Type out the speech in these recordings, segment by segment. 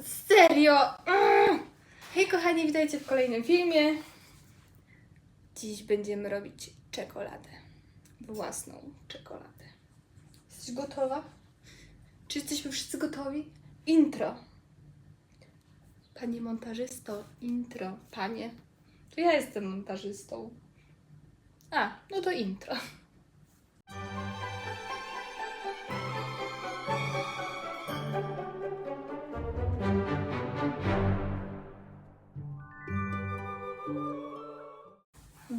Serio! Mm. Hej kochani, witajcie w kolejnym filmie. Dziś będziemy robić czekoladę. Własną czekoladę. Jesteś gotowa? Czy jesteśmy wszyscy gotowi? Intro. Panie montażysto, intro. Panie. To ja jestem montażystą. A, no to intro.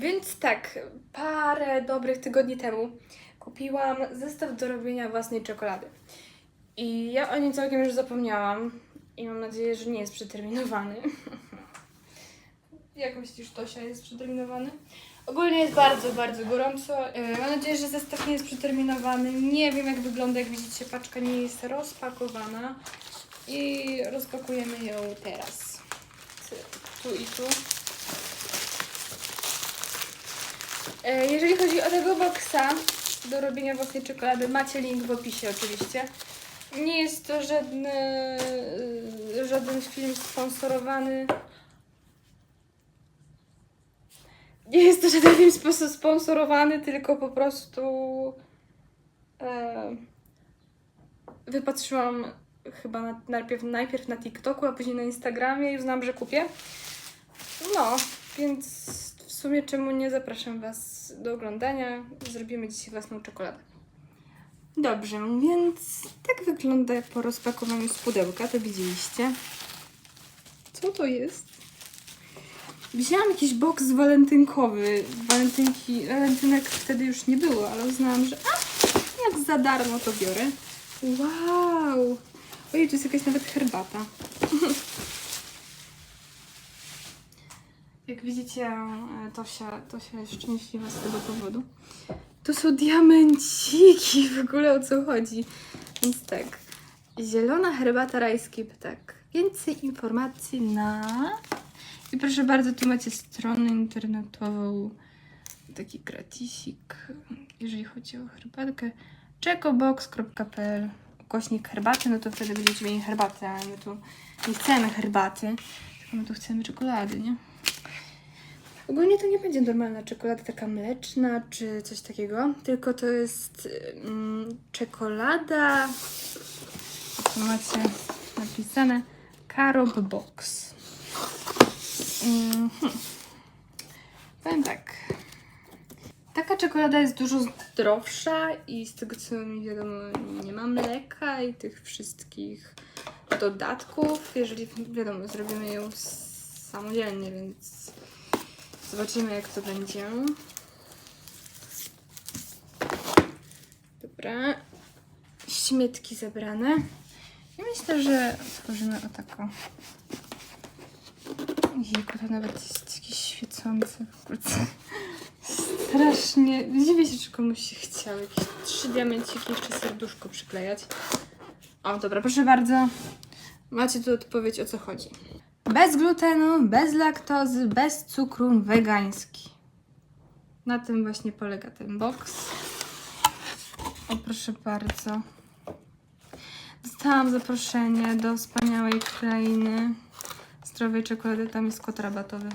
Więc tak, parę dobrych tygodni temu kupiłam zestaw do robienia własnej czekolady. I ja o nim całkiem już zapomniałam i mam nadzieję, że nie jest przeterminowany. Jak myślisz, Tosia, jest przeterminowany? Ogólnie jest bardzo, bardzo gorąco. E, Mam nadzieję, że zestaw nie jest przeterminowany. Nie wiem, jak wygląda. Jak widzicie, paczka nie jest rozpakowana. I rozpakujemy ją teraz. Tu i tu. E, Jeżeli chodzi o tego boksa do robienia własnej czekolady, macie link w opisie oczywiście. Nie jest to żadny, e, żaden film sponsorowany. Nie jest to żaden film spo- sponsorowany, tylko po prostu e, wypatrzyłam chyba na, najpierw, najpierw na TikToku, a później na Instagramie i uznałam, że kupię. No, więc sumie czemu nie zapraszam Was do oglądania. Zrobimy dzisiaj własną czekoladę. Dobrze, więc tak wygląda po rozpakowaniu z pudełka, to widzieliście. Co to jest? Wzięłam jakiś boks walentynkowy. Walentynki, walentynek wtedy już nie było, ale uznałam, że a, jak za darmo to biorę. Wow! Ojej, tu jest jakaś nawet herbata. Jak widzicie, e, Tosia, Tosia jest szczęśliwa z tego powodu. To są diamenciki, w ogóle o co chodzi. Więc tak, zielona herbata rajski ptak. Więcej informacji na... I proszę bardzo, tu macie stronę internetową, taki gratisik, jeżeli chodzi o herbatkę. czekobox.pl Ukośnik herbaty, no to wtedy będziecie mieli herbatę, ale my tu nie chcemy herbaty, tylko my tu chcemy czekolady, nie? Ogólnie to nie będzie normalna czekolada taka mleczna czy coś takiego, tylko to jest mm, czekolada. Tu macie napisane Carob Box. Mhm. Powiem tak. Taka czekolada jest dużo zdrowsza i z tego co mi wiadomo nie ma mleka i tych wszystkich dodatków. Jeżeli wiadomo, zrobimy ją samodzielnie, więc Zobaczymy, jak to będzie. Dobra. Śmietki zebrane. I myślę, że otworzymy o taką. Jejku, to nawet jest jakiś świecący w kurce. Strasznie. Dziwię się, czy komuś się chciało. Jakieś trzy diamenciki, jeszcze serduszko przyklejać. O, dobra, proszę bardzo. Macie tu odpowiedź, o co chodzi. Bez glutenu, bez laktozy, bez cukru, wegański. Na tym właśnie polega ten box. O, proszę bardzo. Dostałam zaproszenie do wspaniałej krainy zdrowej czekolady. Tam jest kod rabatowy.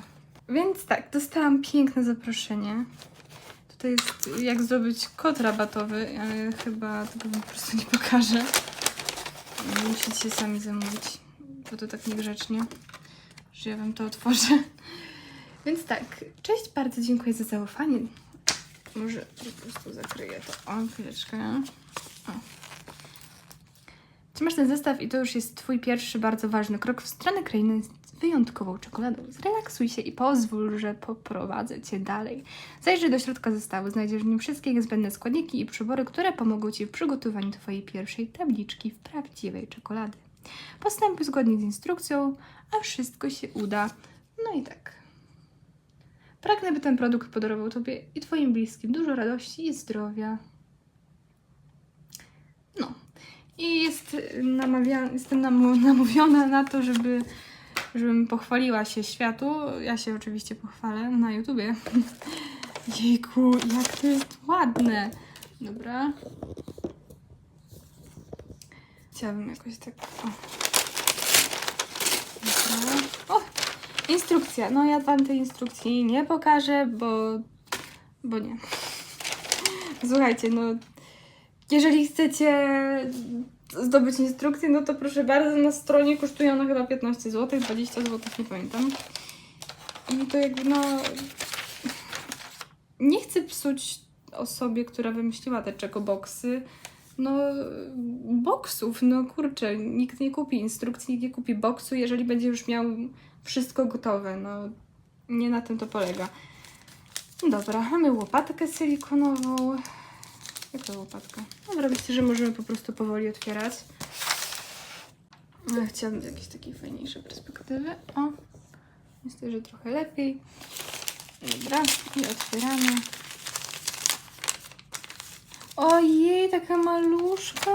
Więc tak, dostałam piękne zaproszenie. Tutaj jest jak zdobyć kod rabatowy, ale chyba tego po prostu nie pokażę. Musicie sami zamówić, bo to tak niegrzecznie że ja wam to otworzę. Więc tak, cześć, bardzo dziękuję za zaufanie. Może po prostu zakryję to. O, chwileczkę. O. Trzymasz ten zestaw i to już jest twój pierwszy bardzo ważny krok w stronę krainy z wyjątkową czekoladą. Zrelaksuj się i pozwól, że poprowadzę cię dalej. Zajrzyj do środka zestawu, znajdziesz w nim wszystkie niezbędne składniki i przybory, które pomogą ci w przygotowaniu twojej pierwszej tabliczki w prawdziwej czekolady. Postępuj zgodnie z instrukcją, a wszystko się uda. No i tak. Pragnę, by ten produkt podarował Tobie i Twoim bliskim dużo radości i zdrowia. No. I jest namawia- jestem nam- namówiona na to, żeby, żebym pochwaliła się światu. Ja się oczywiście pochwalę na YouTubie. Jejku, jak to jest ładne. Dobra. Chciałabym jakoś tak... O. O! Instrukcja. No ja wam tej instrukcji nie pokażę, bo... bo nie. Słuchajcie, no... Jeżeli chcecie zdobyć instrukcję, no to proszę bardzo, na stronie kosztują one chyba 15 zł, 20 zł, nie pamiętam. I to jakby no... Nie chcę psuć osobie, która wymyśliła te czekoboksy, no boksów, no kurczę, nikt nie kupi instrukcji, nie kupi boksu, jeżeli będzie już miał wszystko gotowe, no nie na tym to polega. Dobra, mamy łopatkę silikonową. Jaka łopatka? Dobra, myślę, że możemy po prostu powoli otwierać. No, chciałabym z jakiejś takiej fajniejszej perspektywy. O, myślę, że trochę lepiej. Dobra, i otwieramy. Ojej, taka maluszka.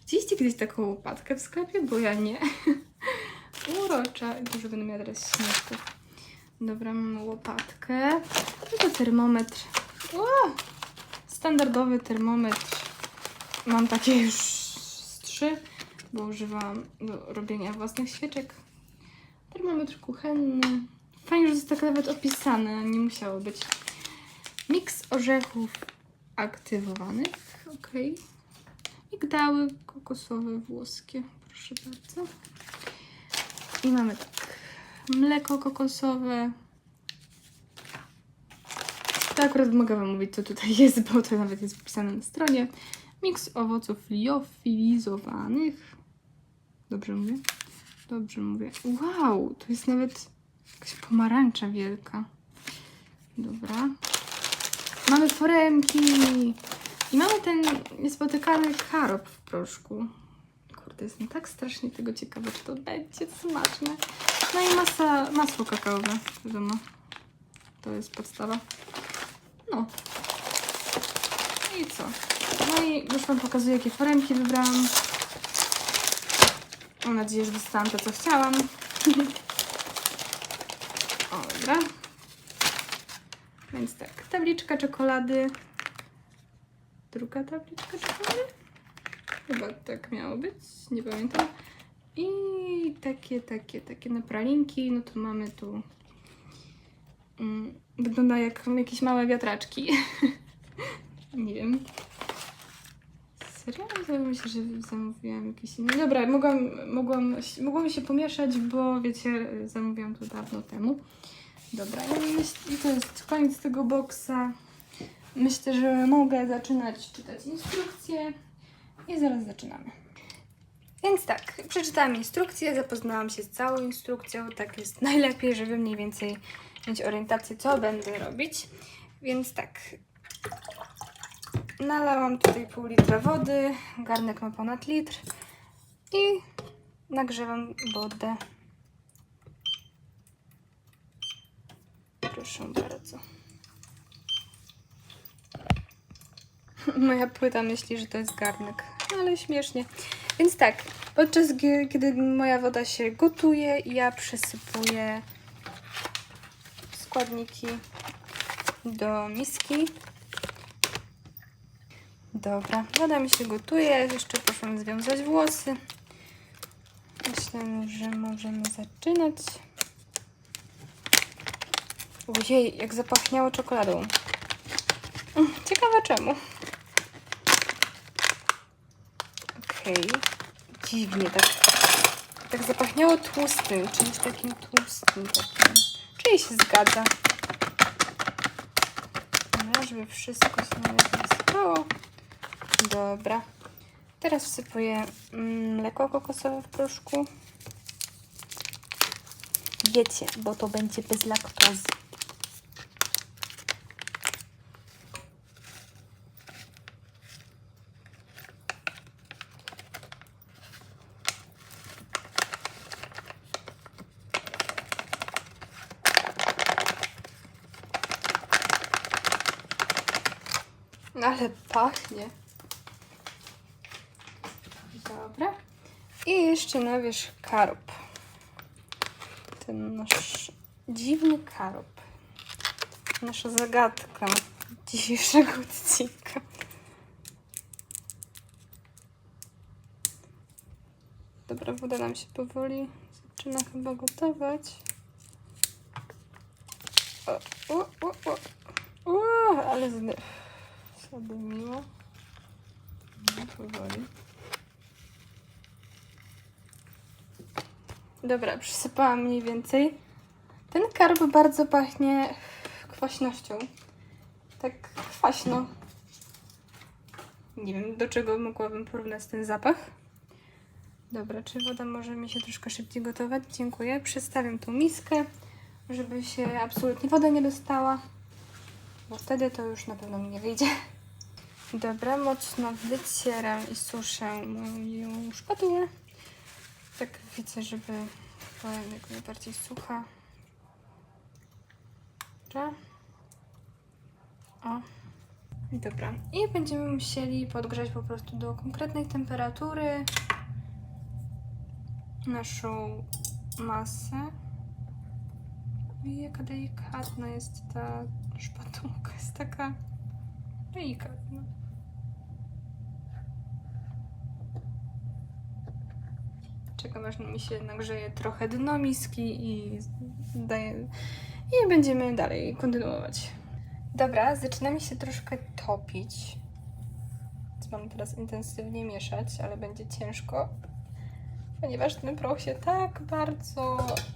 Widzieliście kiedyś taką łopatkę w sklepie? Bo ja nie. Urocza. Dużo będę miała teraz śnieżków. Dobra, mamy łopatkę. No to termometr. O! Standardowy termometr. Mam takie już z trzy, bo używałam do robienia własnych świeczek. Termometr kuchenny. Fajnie, że jest tak nawet opisane, nie musiało być. Miks orzechów aktywowanych. Ok. Migdały kokosowe włoskie. Proszę bardzo. I mamy tak. Mleko kokosowe. To akurat mogę Wam mówić, co tutaj jest, bo to nawet jest wpisane na stronie. Miks owoców liofilizowanych. Dobrze mówię? Dobrze mówię. Wow, to jest nawet jakaś pomarańcza wielka. Dobra. Mamy foremki. I mamy ten niespotykany karop w proszku. Kurde, jestem tak strasznie tego ciekawa, czy to będzie smaczne. No i masa, masło kakaowe, wiadomo. To jest podstawa. No. I co? No i już Wam pokazuję, jakie foremki wybrałam. Mam nadzieję, że dostałam to, co chciałam. o, dobra. Więc tak, tabliczka czekolady. Druga tabliczka czekolady? Chyba tak miało być, nie pamiętam. I takie, takie, takie na pralinki. No to mamy tu. Mm, wygląda jak jakieś małe wiatraczki. nie wiem. Serio? Się, że zamówiłam jakieś inne. Dobra, mogłam, mogłam, mogłam się pomieszać, bo wiecie, zamówiłam to dawno temu. Dobra, i to jest koniec tego boksa. Myślę, że mogę zaczynać czytać instrukcję i zaraz zaczynamy. Więc tak, przeczytałam instrukcję, zapoznałam się z całą instrukcją. Tak jest najlepiej, żeby mniej więcej mieć orientację, co będę robić. Więc tak, nalałam tutaj pół litra wody, garnek ma ponad litr i nagrzewam wodę. Proszę bardzo. Moja płyta myśli, że to jest garnek, ale śmiesznie. Więc tak, podczas kiedy moja woda się gotuje, ja przesypuję składniki do miski. Dobra, woda mi się gotuje, jeszcze proszę związać włosy. Myślę, że możemy zaczynać. Ojej, jak zapachniało czekoladą. Mm, Ciekawe czemu. Okej. Dziwnie tak. Tak zapachniało tłustym, czymś takim tłustym takim. Czyli się zgadza. Dobra, żeby wszystko się nawet. Dobra. Teraz wsypuję mm, mleko kokosowe w proszku. Wiecie, bo to będzie bez laktozy. Ale pachnie. Dobra. I jeszcze na wierzch karp. Ten nasz dziwny karp. Nasza zagadka dzisiejszego odcinka. Dobra, woda nam się powoli zaczyna chyba gotować. O, o, o, o. o ale zdy... sobie miło. No, powoli. Dobra, przysypałam mniej więcej. Ten karp bardzo pachnie kwaśnością. Tak kwaśno. Nie wiem, do czego mogłabym porównać ten zapach. Dobra, czy woda może mi się troszkę szybciej gotować? Dziękuję. Przestawiam tą miskę, żeby się absolutnie woda nie dostała, bo wtedy to już na pewno mi nie wyjdzie. Dobra, mocno wycieram i suszę moją szpatułę. Tak widzę, żeby była jak najbardziej sucha. Dobra. O. Dobra. I będziemy musieli podgrzać po prostu do konkretnej temperatury naszą masę. I jaka delikatna jest ta szpatułka. Jest taka delikatna. Czekam aż mi się nagrzeje trochę dno miski i daję... I będziemy dalej kontynuować. Dobra, zaczyna mi się troszkę topić. Więc mam teraz intensywnie mieszać, ale będzie ciężko, ponieważ ten proch się tak bardzo.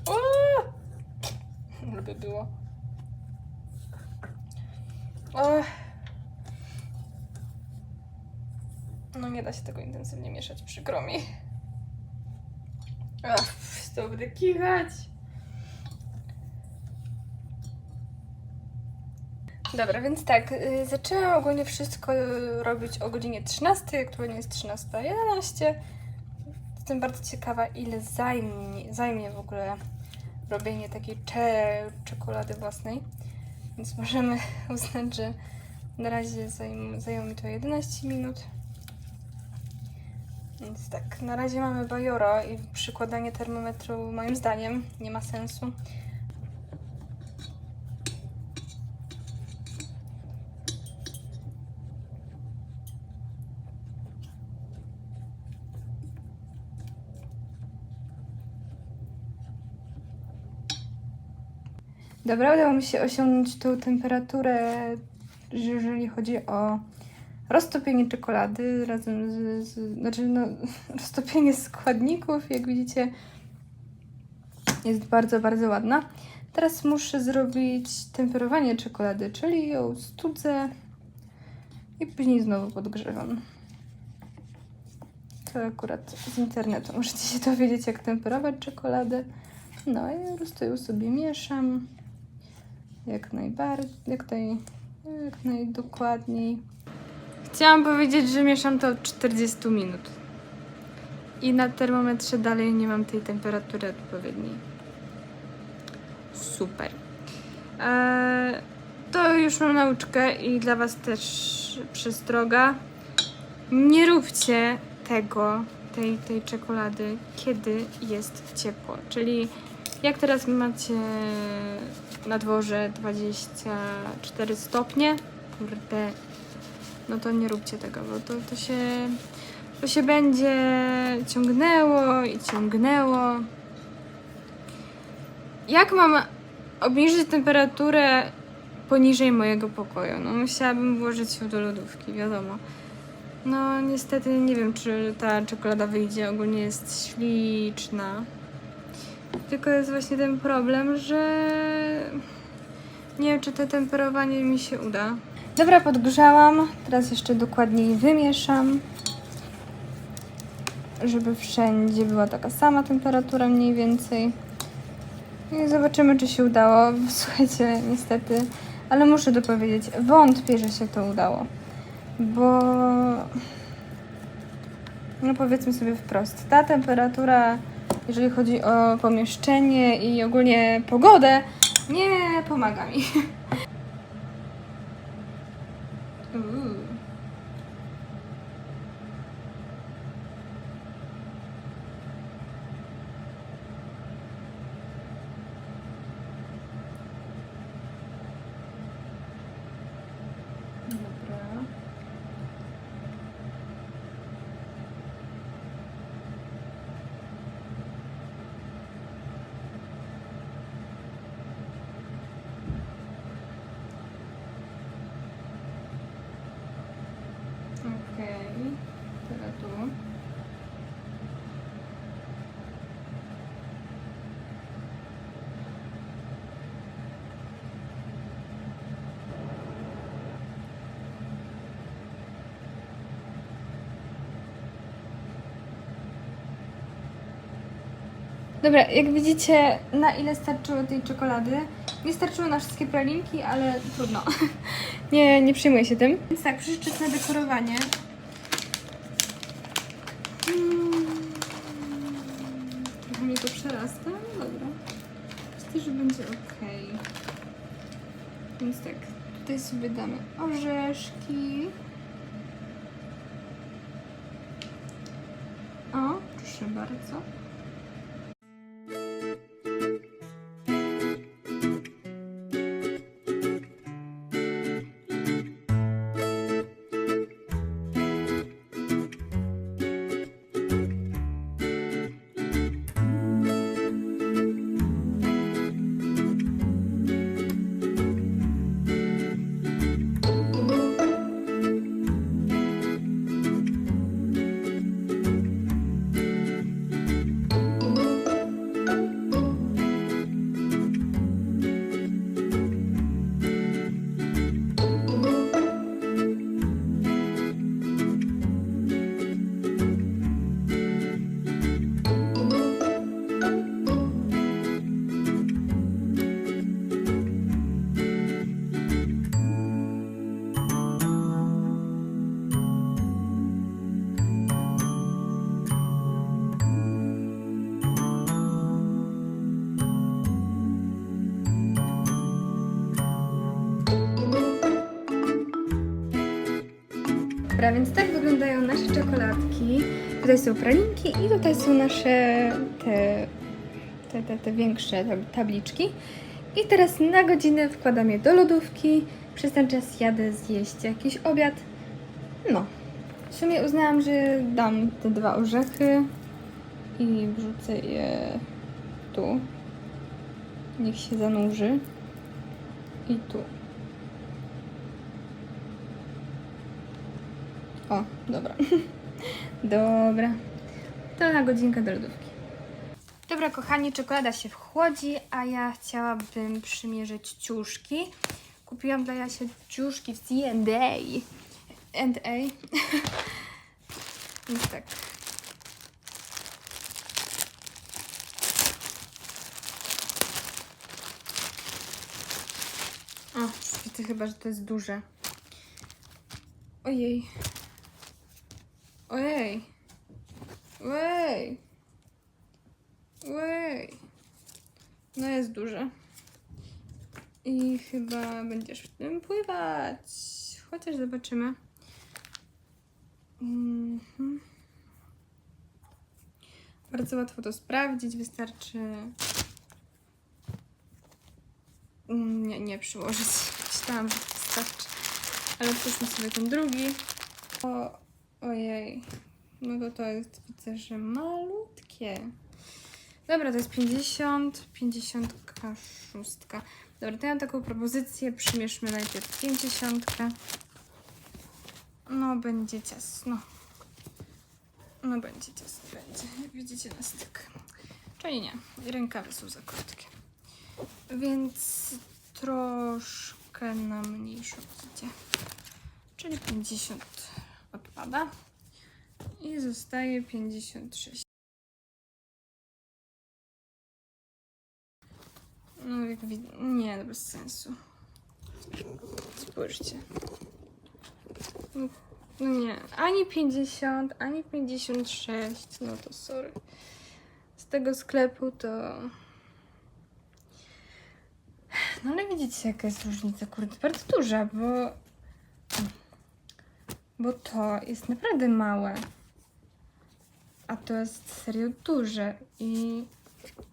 O! Żeby było. O! No nie da się tego intensywnie mieszać, przykro mi. Ach, to będę. Dobra, więc tak, y, zaczęłam ogólnie wszystko y, robić o godzinie 13, aktualnie jest 13.11. Jestem bardzo ciekawa, ile zajmie, zajmie w ogóle robienie takiej cze czekolady własnej. Więc możemy uznać, że na razie zajm zajęło mi to 11 minut. Więc tak, na razie mamy bajora i przykładanie termometru moim zdaniem nie ma sensu. Dobra, udało mi się osiągnąć tą temperaturę, jeżeli chodzi o roztopienie czekolady razem z, z znaczy no, roztopienie składników, jak widzicie jest bardzo, bardzo ładna. Teraz muszę zrobić temperowanie czekolady, czyli ją studzę i później znowu podgrzewam. To akurat z internetu możecie się dowiedzieć, jak temperować czekoladę. No i po prostu ją sobie mieszam jak najbardziej, jak, naj, jak najdokładniej. Chciałam powiedzieć, że mieszam to od 40 minut. I na termometrze dalej nie mam tej temperatury odpowiedniej. Super. Eee, to już mam nauczkę i dla Was też przestroga. Nie róbcie tego, tej, tej czekolady, kiedy jest ciepło. Czyli jak teraz macie na dworze 24 stopnie, kurde, no to nie róbcie tego, bo to, to się to się będzie ciągnęło i ciągnęło. Jak mam obniżyć temperaturę poniżej mojego pokoju? No musiałabym włożyć ją do lodówki, wiadomo. No niestety nie wiem, czy ta czekolada wyjdzie. Ogólnie jest śliczna. Tylko jest właśnie ten problem, że nie wiem, czy to temperowanie mi się uda. Dobra, podgrzałam. Teraz jeszcze dokładniej wymieszam, żeby wszędzie była taka sama temperatura mniej więcej. I zobaczymy, czy się udało. Słuchajcie, niestety, ale muszę dopowiedzieć, wątpię, że się to udało, bo no powiedzmy sobie wprost, ta temperatura jeżeli chodzi o pomieszczenie i ogólnie pogodę, nie pomaga mi. Uuu. Dobra. Dobra, jak widzicie, na ile starczyło tej czekolady? Nie starczyło na wszystkie pralinki, ale trudno. nie, nie przejmuję się tym. Więc tak, przyszedł czas na dekorowanie. Mm. Trochę mnie to przerasta, dobra. Myślę, że będzie ok. Więc tak, tutaj sobie damy orzeszki. O, proszę bardzo. Dobra, więc tak wyglądają nasze czekoladki. Tutaj są pralinki i tutaj są nasze te, te, te, te większe tab- tabliczki. I teraz na godzinę wkładam je do lodówki. Przez ten czas jadę zjeść jakiś obiad. No. W sumie uznałam, że dam te dwa orzechy i wrzucę je tu. Niech się zanurzy. I tu. O, dobra. dobra. To na godzinkę do lodówki. Dobra, kochani, czekolada się wchłodzi, a ja chciałabym przymierzyć ciuszki. Kupiłam dla Jasia ciuszki w C&A. A. Więc tak. O, widzę chyba, że to jest duże. Ojej. Ojej. Ojej. Ojej. No jest duże. I chyba będziesz w tym pływać. Chociaż zobaczymy. Mhm. Bardzo łatwo to sprawdzić. Wystarczy. Nie, nie przyłożyć. Myślałam, że wystarczy. Ale otwórzmy sobie ten drugi. O, ojej. No to to jest, widzę, że malutkie. Dobra, to jest 50, 56. Dobra, to ja mam taką propozycję. Przymierzmy najpierw 50. No, będzie ciasno. No, będzie ciasno, będzie. Jak widzicie na styk. Czyli nie, rękawy są za krótkie. Więc troszkę na mniejszą idzie. Czyli 50 odpada. I zostaje 56. No jak widzę, nie, bez sensu. Spójrzcie. No, No nie, ani 50, ani 56, no to sorry. Z tego sklepu to... No ale widzicie jaka jest różnica, kurde, bardzo duża, bo... Bo to jest naprawdę małe. A to jest serio duże i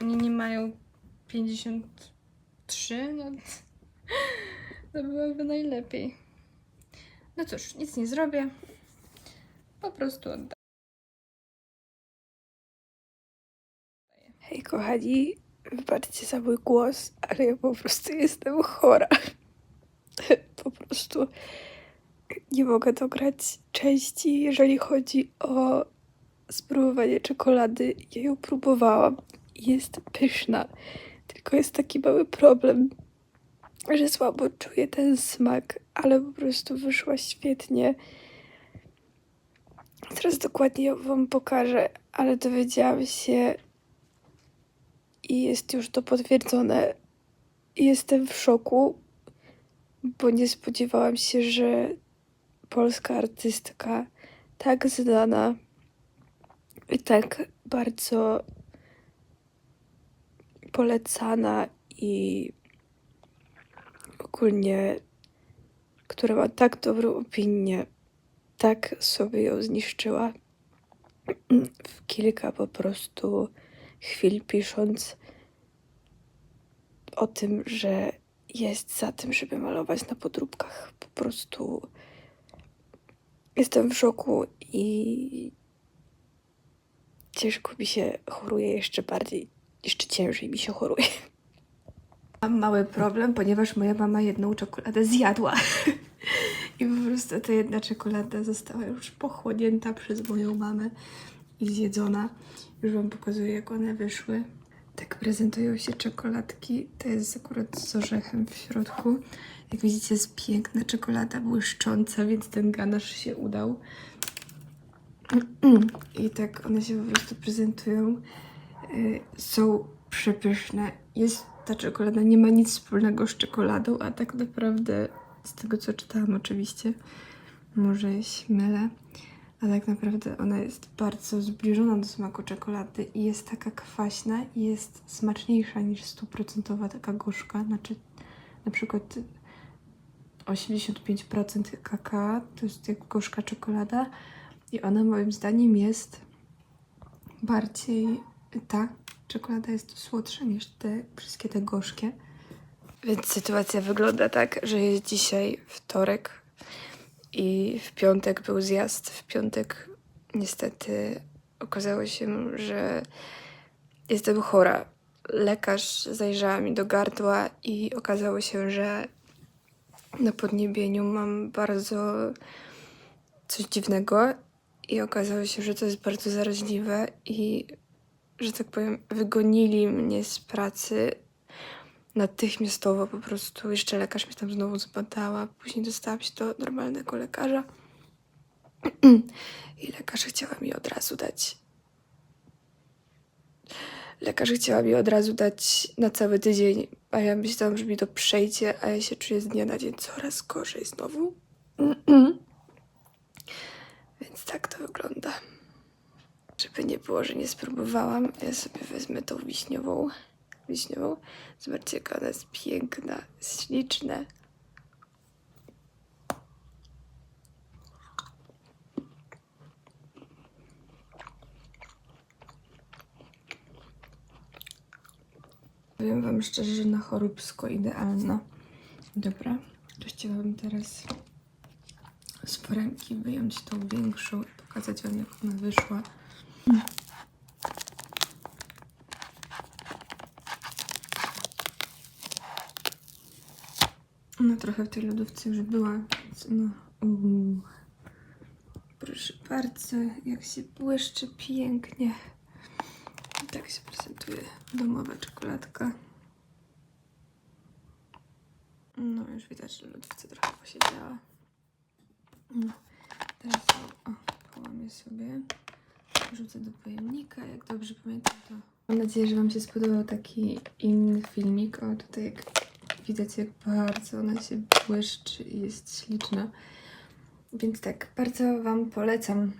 oni nie mają 53, no to byłoby najlepiej. No cóż, nic nie zrobię. Po prostu oddam. Hej kochani, wybaczcie za mój głos, ale ja po prostu jestem chora. Po prostu nie mogę dograć części, jeżeli chodzi o spróbowanie czekolady. Ja ją próbowałam i jest pyszna, tylko jest taki mały problem, że słabo czuję ten smak, ale po prostu wyszła świetnie. Teraz dokładnie wam pokażę, ale dowiedziałam się i jest już to potwierdzone. Jestem w szoku, bo nie spodziewałam się, że polska artystka tak znana i tak bardzo polecana i ogólnie, która ma tak dobrą opinię, tak sobie ją zniszczyła w kilka po prostu chwil pisząc o tym, że jest za tym, żeby malować na podróbkach. Po prostu jestem w szoku i ciężko mi się choruje jeszcze bardziej, jeszcze ciężej mi się choruje. Mam mały problem, ponieważ moja mama jedną czekoladę zjadła. I po prostu ta jedna czekolada została już pochłonięta przez moją mamę i zjedzona. Już Wam pokazuję, jak one wyszły. Tak prezentują się czekoladki. To jest akurat z orzechem w środku. Jak widzicie, jest piękna czekolada, błyszcząca, więc ten ganasz się udał. I tak one się po prostu prezentują. Y, Są przepyszne. Jest ta czekolada, nie ma nic wspólnego z czekoladą, a tak naprawdę z tego co czytałam oczywiście, może się mylę, a tak naprawdę ona jest bardzo zbliżona do smaku czekolady i jest taka kwaśna i jest smaczniejsza niż stuprocentowa taka gorzka, znaczy na przykład 85% kakao to jest jak gorzka czekolada i ona moim zdaniem jest bardziej ta czekolada jest słodsza niż te wszystkie te gorzkie. Więc sytuacja wygląda tak, że jest dzisiaj wtorek i w piątek był zjazd. W piątek niestety okazało się, że jestem chora. Lekarz zajrzała mi do gardła i okazało się, że na podniebieniu mam bardzo coś dziwnego i okazało się, że to jest bardzo zaraźliwe i że tak powiem, wygonili mnie z pracy natychmiastowo po prostu. Jeszcze lekarz mnie tam znowu zbadała. Później dostałam się do normalnego lekarza. I lekarz chciała mi od razu dać. Lekarz chciała mi od razu dać na cały tydzień, a ja myślałam, że mi to przejdzie, a ja się czuję z dnia na dzień coraz gorzej znowu. Więc tak to wygląda. Żeby nie było, że nie spróbowałam, ja sobie wezmę tą wiśniową. Wiśniową. Zobaczcie, jaka ona jest piękna, śliczna. Powiem wam szczerze, że na choróbsko idealna. Dobra, to chciałabym teraz z foremki wyjąć tą większą i pokazać wam, jak ona wyszła. Ona trochę w tej lodówce już była, więc no. Proszę bardzo, jak się błyszczy pięknie. Prezentuje domowa czekoladka. No, już widać, że lodówce trochę posiedziała. No, teraz o, połamię sobie. Wrzucę do pojemnika, jak dobrze pamiętam to. Mam nadzieję, że Wam się spodobał taki inny filmik. O, tutaj jak widać, jak bardzo ona się błyszczy i jest śliczna. Więc tak, bardzo Wam polecam,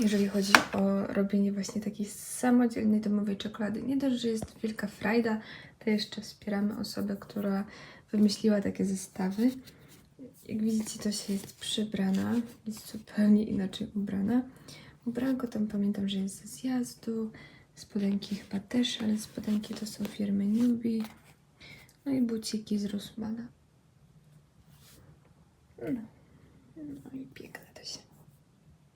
jeżeli chodzi o robienie właśnie takiej samodzielnej domowej czekolady. Nie dość, że jest wielka frajda, to jeszcze wspieramy osobę, która wymyśliła takie zestawy. Jak widzicie, to się jest przybrana, jest zupełnie inaczej ubrana. Ubrałam go tam, pamiętam, że jest ze zjazdu, spodenki chyba też, ale spodenki to są firmy Newbie. No i buciki z Rossmana. No. no i piękne.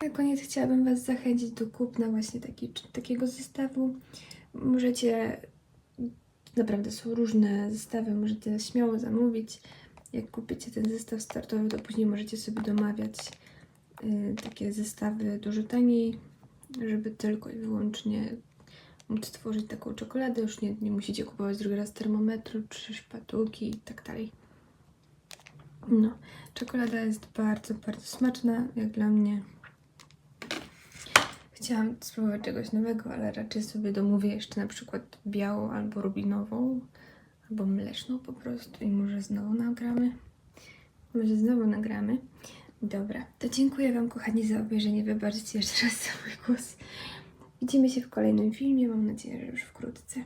Na koniec chciałabym Was zachęcić do kupna właśnie taki, takiego zestawu. Możecie, naprawdę są różne zestawy, możecie śmiało zamówić. Jak kupicie ten zestaw startowy, to później możecie sobie domawiać y, takie zestawy dużo taniej, żeby tylko i wyłącznie móc tworzyć taką czekoladę. Już nie, nie musicie kupować drugi raz termometru, czy szpatułki i tak dalej. No, czekolada jest bardzo, bardzo smaczna, jak dla mnie. Chciałam spróbować czegoś nowego, ale raczej sobie domówię jeszcze na przykład białą albo rubinową, albo mleczną po prostu i może znowu nagramy. Może znowu nagramy. Dobra, to dziękuję Wam kochani za obejrzenie. Wybaczcie jeszcze raz za mój głos. Widzimy się w kolejnym filmie. Mam nadzieję, że już wkrótce.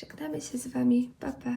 Żegnamy się z Wami. Pa, pa.